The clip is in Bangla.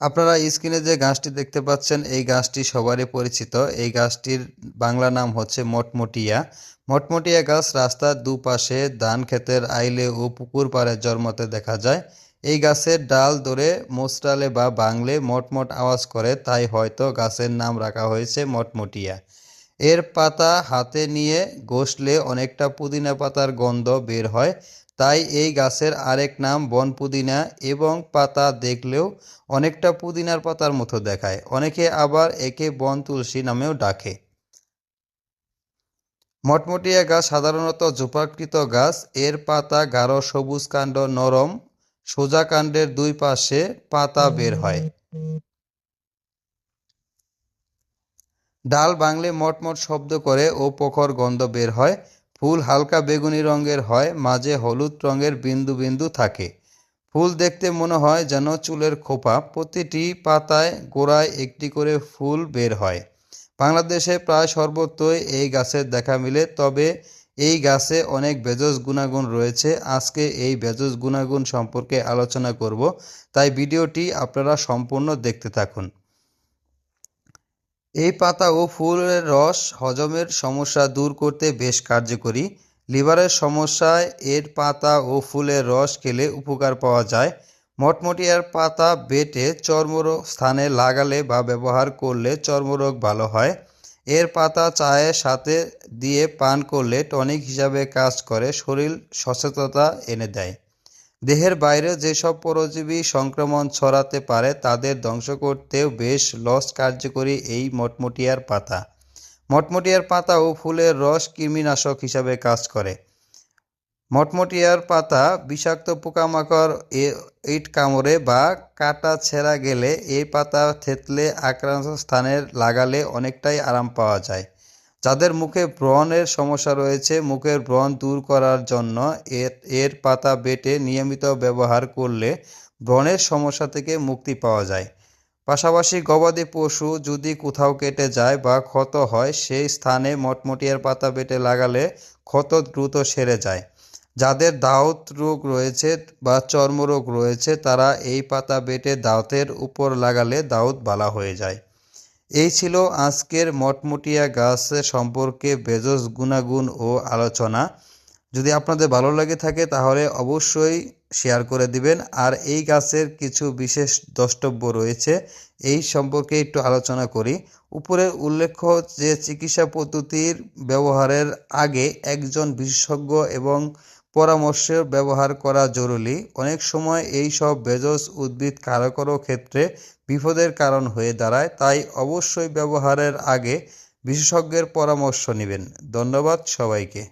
আপনারা স্ক্রিনে যে গাছটি দেখতে পাচ্ছেন, এই গাছটি সবারই পরিচিত। এই গাছটির বাংলা নাম হচ্ছে মটমটিয়া। মটমটিয়া গাছ রাস্তার দুপাশে ধান ক্ষেতের আইলে ও পুকুর পাড়ে জন্মতে দেখা যায়। এই গাছের ডাল ধরে মোস্টালে বা বাংলে মটমট আওয়াজ করে, তাই হয়তো গাছের নাম রাখা হয়েছে মটমটিয়া। এর পাতা হাতে নিয়ে ঘষলে অনেকটা পুদিনা পাতার গন্ধ বের হয়। তাই এই গাছের আরেক নাম বন পুদিনা এবং পাতা দেখলেও অনেকটা পুদিনার পাতার মতো দেখায়। অনেকে আবার একে বন তুলসী নামেও ডাকে। মটমটিয়া গাছ সাধারণত ঝোপাকৃত গাছ। এর পাতা গাঢ় সবুজ কাণ্ড, নরম, সোজা কাণ্ডের দুই পাশে পাতা বের হয়। ডাল বাংলে মটমট শব্দ করে ও প্রখর গন্ধ বের হয়। ফুল হালকা বেগুনি রঙের হয়, মাঝে হলুদ রঙের বিন্দু বিন্দু থাকে। ফুল দেখতে মনে হয় যেন চুলের খোপা। প্রতিটি পাতায় গোড়ায় একটি করে ফুল বের হয়। বাংলাদেশে প্রায় সর্বত্রই এই গাছের দেখা মিলে, তবে এই গাছে অনেক বেজস গুণাগুণ রয়েছে। আজকে এই বেজস গুণাগুণ সম্পর্কে আলোচনা করব। তাই ভিডিওটি আপনারা সম্পূর্ণ দেখতে থাকুন। এই পাতা ও ফুলের রস হজমের সমস্যা দূর করতে বেশ কার্যকরী। লিভারের সমস্যায় এর পাতা ও ফুলের রস খেলে উপকার পাওয়া যায়। মটমটিয়ার পাতা বেটে চর্মরোগ স্থানে লাগালে বা ব্যবহার করলে চর্মরোগ ভালো হয়। এর পাতা চায়ের সাথে দিয়ে পান করলে টনিক হিসাবে কাজ করে, শরীর সচেতনতা এনে দেয়। দেহের বাইরে যেসব পরজীবী সংক্রমণ ছড়াতে পারে, তাদের ধ্বংস করতেও বেশ লস কার্যকরী এই মটমটিয়ার পাতা। মটমটিয়ার পাতা ও ফুলের রস কৃমিনাশক হিসাবে কাজ করে। মটমটিয়ার পাতা বিষাক্ত পোকামাকড় ইট কামড়ে বা কাটা ছেঁড়া গেলে এই পাতা থেতলে আক্রান্ত স্থানে লাগালে অনেকটাই আরাম পাওয়া যায়। যাদের মুখে ব্রণের সমস্যা রয়েছে, মুখের ব্রণ দূর করার জন্য এর এর পাতা বেটে নিয়মিত ব্যবহার করলে ব্রণের সমস্যা থেকে মুক্তি পাওয়া যায়। পাশাপাশি গবাদি পশু যদি কোথাও কেটে যায় বা ক্ষত হয়, সেই স্থানে মটমটিয়ার পাতা বেটে লাগালে ক্ষত দ্রুত সেরে যায়। যাদের দাউত রোগ রয়েছে বা চর্মরোগ রয়েছে, তারা এই পাতা বেটে দাউতের উপর লাগালে দাউত বালা হয়ে যায়। এই ছিল আজকের মটমটিয়া গাছের সম্পর্কে বেজস গুণাগুণ ও আলোচনা। যদি আপনাদের ভালো লাগে থাকে, তাহলে অবশ্যই শেয়ার করে দিবেন। আর এই গাছের কিছু বিশেষ দ্রষ্টব্য রয়েছে, এই সম্পর্কে একটু আলোচনা করি। উপরে উল্লেখ্য যে, চিকিৎসা পদ্ধতির ব্যবহারের আগে একজন বিশেষজ্ঞ এবং পরামর্শ ব্যবহার করা জরুরি। অনেক সময় এই সব বেজস উদ্ভিদ কারও কারও ক্ষেত্রে বিপদের কারণ হয়ে দাঁড়ায়, তাই অবশ্যই ব্যবহারের আগে বিশেষজ্ঞের পরামর্শ নেবেন। ধন্যবাদ সবাইকে।